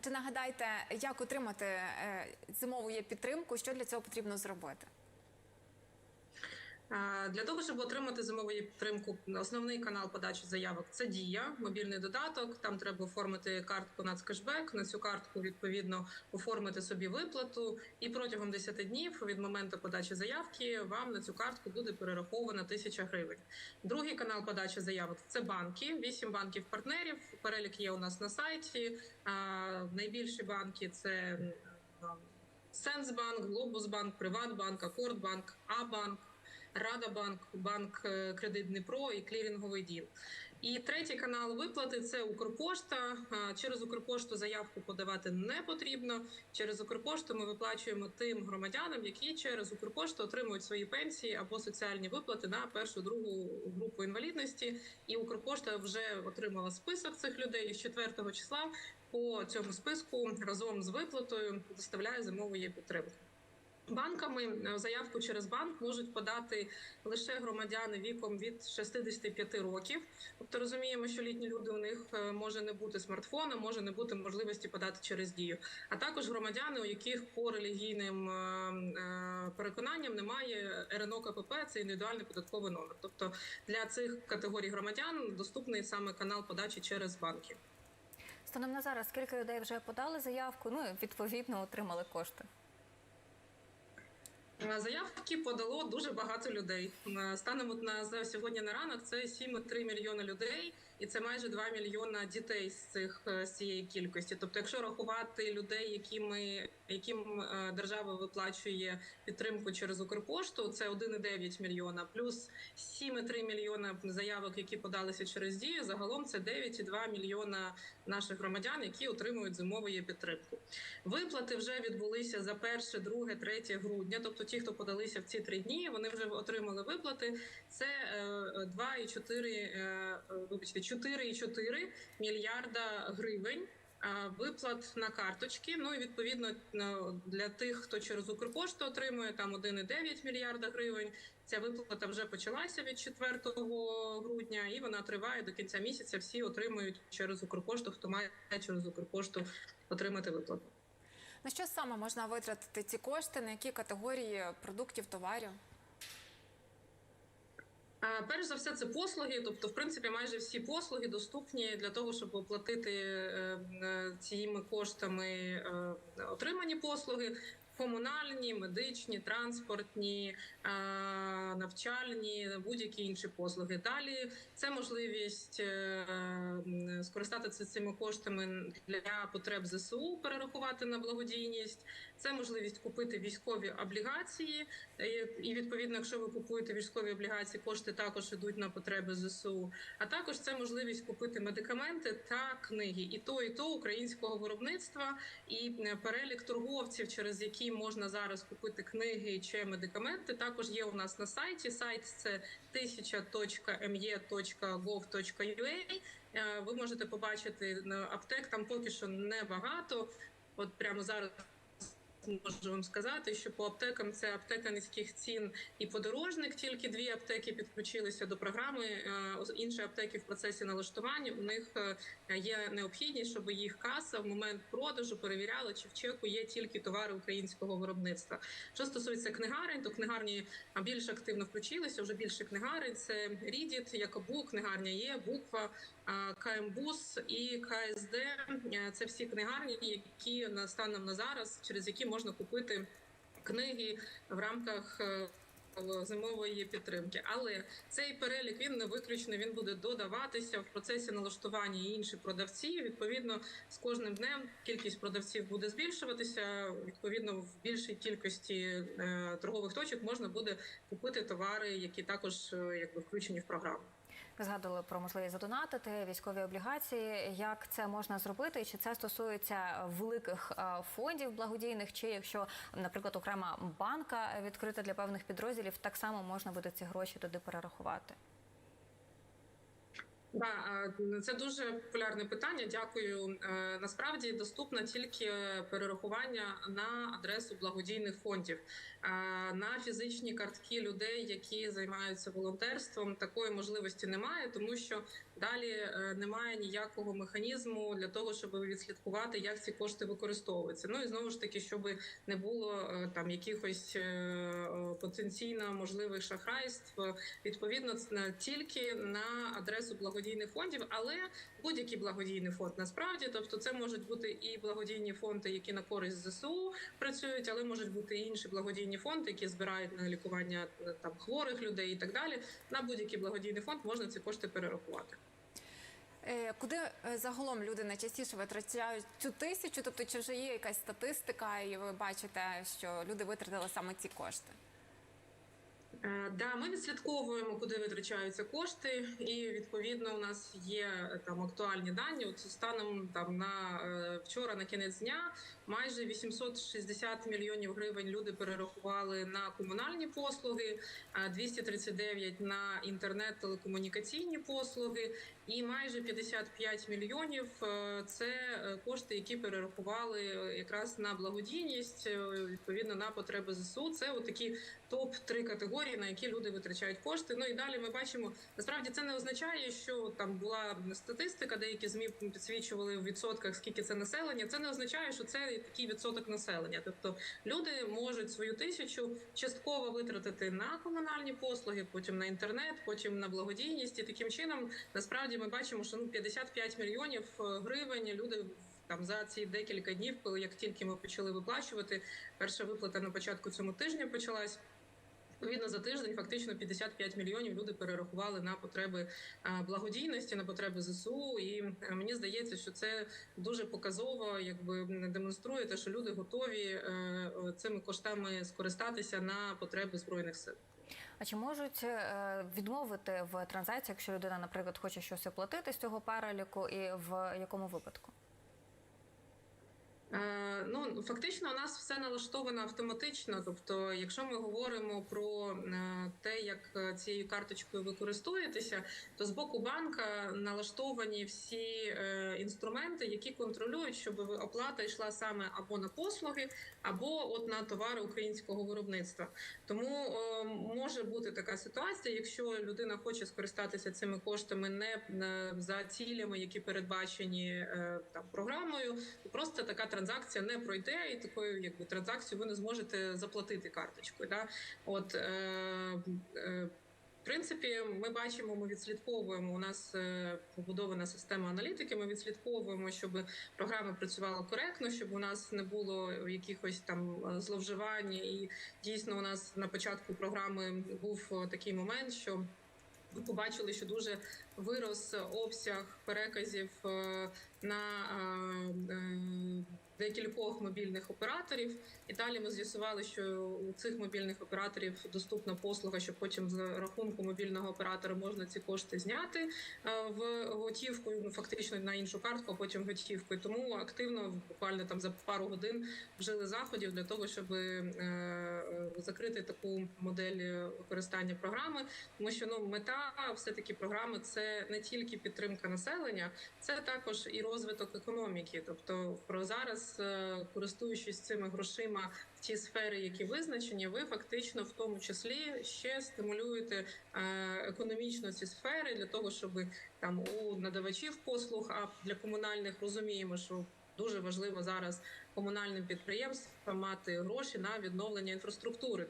Отже, нагадайте, як отримати е, зимову є підтримку, що для цього потрібно зробити? Для того щоб отримати зимову підтримку, основний канал подачі заявок це дія, мобільний додаток. Там треба оформити картку нацкешбек. На цю картку відповідно оформити собі виплату, і протягом 10 днів від моменту подачі заявки вам на цю картку буде перерахована тисяча гривень. Другий канал подачі заявок це банки. Вісім банків партнерів. Перелік є у нас на сайті. Найбільші банки це. Сенсбанк, Глобусбанк, Приватбанк, Акордбанк, Абанк, Радабанк, Банк е, Кредит Дніпро і Клірінговий дім. І третій канал виплати це Укрпошта. Через Укрпошту заявку подавати не потрібно. Через Укрпошту ми виплачуємо тим громадянам, які через Укрпошту отримують свої пенсії або соціальні виплати на першу другу групу інвалідності. І Укрпошта вже отримала список цих людей з 4 числа по цьому списку разом з виплатою доставляє зимову є підтримку. Банками е, заявку через банк можуть подати лише громадяни віком від 65 років. Тобто розуміємо, що літні люди у них е, може не бути смартфона, може не бути можливості подати через дію. А також громадяни, у яких по релігійним е, переконанням немає РНО КПП, це індивідуальний податковий номер. Тобто для цих категорій громадян доступний саме канал подачі через банки. Станом на зараз скільки людей вже подали заявку, ну і відповідно отримали кошти. Е, Заявки подало дуже багато людей. Станемо Станом от на за сьогодні на ранок це 7,3 мільйона людей, і це майже 2 мільйона дітей з цих е, з цієї кількості. Тобто, якщо рахувати людей, якими яким е, держава виплачує підтримку через Укрпошту, це 1,9 мільйона, плюс 7,3 мільйона заявок, які подалися через дію. Загалом це 9,2 мільйона наших громадян, які отримують зимову є підтримку. Виплати вже відбулися за 1, 2, 3 грудня. Тобто, ті, хто подалися в ці три дні, вони вже отримали виплати. Це е, 2,4, е, вибачте, 4,4 мільярда гривень. Е, Виплат на карточки. Ну і відповідно е, для тих, хто через Укрпошту отримує там 1,9 мільярда гривень. Ця виплата вже почалася від 4 грудня, і вона триває до кінця місяця. Всі отримують через Укрпошту, хто має через Укрпошту отримати виплату. На що саме можна витратити ці кошти? На які категорії продуктів, товарів? Перш за все, це послуги. Тобто, в принципі, майже всі послуги доступні для того, щоб оплатити е, е, цими коштами е, отримані послуги. Комунальні, медичні, транспортні, е, навчальні, будь-які інші послуги. Далі це можливість е, скористатися цими коштами для потреб ЗСУ, перерахувати на благодійність. Це можливість купити військові облігації. Е, І відповідно, якщо ви купуєте військові облігації, кошти також йдуть на потреби ЗСУ. А також це можливість купити медикаменти та книги, і то, і то українського виробництва, і перелік торговців, через які можна зараз купити книги чи медикаменти. Також є у нас на сайті. Сайт це тисяча.me.gov.ua. Е, Ви можете побачити аптек. Там поки що небагато. От прямо зараз можу вам сказати, що по аптекам це аптека низьких цін і подорожник. Тільки дві аптеки підключилися до програми. Е, Інші аптеки в процесі налаштування. У них е, є необхідність, щоб їх каса в момент продажу перевіряла, чи в чеку є тільки товари українського виробництва. Що стосується книгарень, то книгарні більш активно включилися. Вже більше книгарень. Це Рідіт, Якобу, книгарня є, буква. КМБУС і КСД Е, це всі книгарні, які станом на зараз, через які можна купити книги в рамках. е, Зимової підтримки, але цей перелік він не виключний. Він буде додаватися в процесі налаштування і інші продавці. Відповідно, з кожним днем кількість продавців буде збільшуватися. Відповідно, в більшій кількості е, торгових точок можна буде купити товари, які також е, якби включені в програму. Ви згадували про можливість задонатити військові облігації. Як це можна зробити? І Чи це стосується великих е, фондів благодійних, чи якщо, наприклад, окрема банка відкрита для певних підрозділів, так само можна буде ці гроші туди перерахувати? Да, це дуже популярне питання. Дякую. Е, Насправді доступне тільки перерахування на адресу благодійних фондів, Е, на фізичні картки людей, які займаються волонтерством. Такої можливості немає, тому що Далі е, немає ніякого механізму для того, щоб відслідкувати, як ці кошти використовуються. Ну і знову ж таки, щоб не було е, там якихось е, потенційно можливих шахрайств. Відповідно, тільки на адресу благодійних фондів, але будь-який благодійний фонд насправді, тобто це можуть бути і благодійні фонди, які на користь ЗСУ працюють, але можуть бути і інші благодійні фонди, які збирають на лікування там хворих людей і так далі. На будь-який благодійний фонд можна ці кошти перерахувати. Е, Куди е, загалом люди найчастіше витрачають цю тисячу? Тобто, чи вже є якась статистика, і ви бачите, що люди витратили саме ці кошти? Е, Да, ми відслідковуємо, куди витрачаються кошти, і відповідно у нас є е, там актуальні дані. От станом там на е, вчора, на кінець дня, майже 860 мільйонів гривень люди перерахували на комунальні послуги, а 239 на інтернет-телекомунікаційні послуги, і майже 55 мільйонів це кошти, які перерахували якраз на благодійність, відповідно на потреби ЗСУ. Це отакі топ 3 категорії, на які люди витрачають кошти. Ну і далі ми бачимо, насправді це не означає, що там була статистика, деякі змі підсвічували в відсотках, скільки це населення. Це не означає, що це такий відсоток населення. Тобто люди можуть свою тисячу частково витратити на комунальні послуги, потім на інтернет, потім на благодійність. І таким чином, насправді, ми бачимо, що ну 55 мільйонів е, гривень люди. Там за ці декілька днів, коли як тільки ми почали виплачувати, перша виплата на початку цьому тижня почалась. Відповідно, за тиждень фактично 55 мільйонів люди перерахували на потреби е, благодійності, на потреби ЗСУ. І е, мені здається, що це дуже показово, якби демонструє те, що люди готові е, цими коштами скористатися на потреби збройних сил. А чи можуть відмовити в транзакції, якщо людина, наприклад, хоче щось оплатити з цього переліку, і в якому випадку? Е, Ну фактично, у нас все налаштовано автоматично. Тобто, якщо ми говоримо про е, те, як е, цією карточкою ви користуєтеся, то з боку банка налаштовані всі інструменти, які контролюють, щоб оплата йшла саме або на послуги, або от на товари українського виробництва. Тому може бути така ситуація, якщо людина хоче скористатися цими коштами не за цілями, які передбачені там програмою, то просто така транзакція не пройде, і такою якби транзакцію ви не зможете заплатити карточкою. Да? От е, е, в принципі, ми бачимо, ми відслідковуємо. У нас е, побудована система аналітики. Ми відслідковуємо, щоб програма працювала коректно, щоб у нас не було якихось там е, зловживань. І дійсно, у нас на початку програми був е, такий момент, що ми побачили, що дуже вирос обсяг переказів на декількох мобільних операторів. І далі ми з'ясували, що у цих мобільних операторів доступна послуга, що потім з рахунку мобільного оператора можна ці кошти зняти е, в готівку, ну, фактично на іншу картку, а потім готівкою. Тому активно, буквально там за пару годин, вжили заходів для того, щоб е, е, закрити таку модель використання програми. Тому що ну мета все таки програми це не тільки підтримка населення, це також і розвиток економіки. Тобто, про зараз, е, користуючись цими грошима в ті сфери, які визначені, ви фактично в тому числі ще стимулюєте е, економічно ці сфери для того, щоб там у надавачів послуг, а для комунальних розуміємо, що дуже важливо зараз комунальним підприємствам мати гроші на відновлення інфраструктури.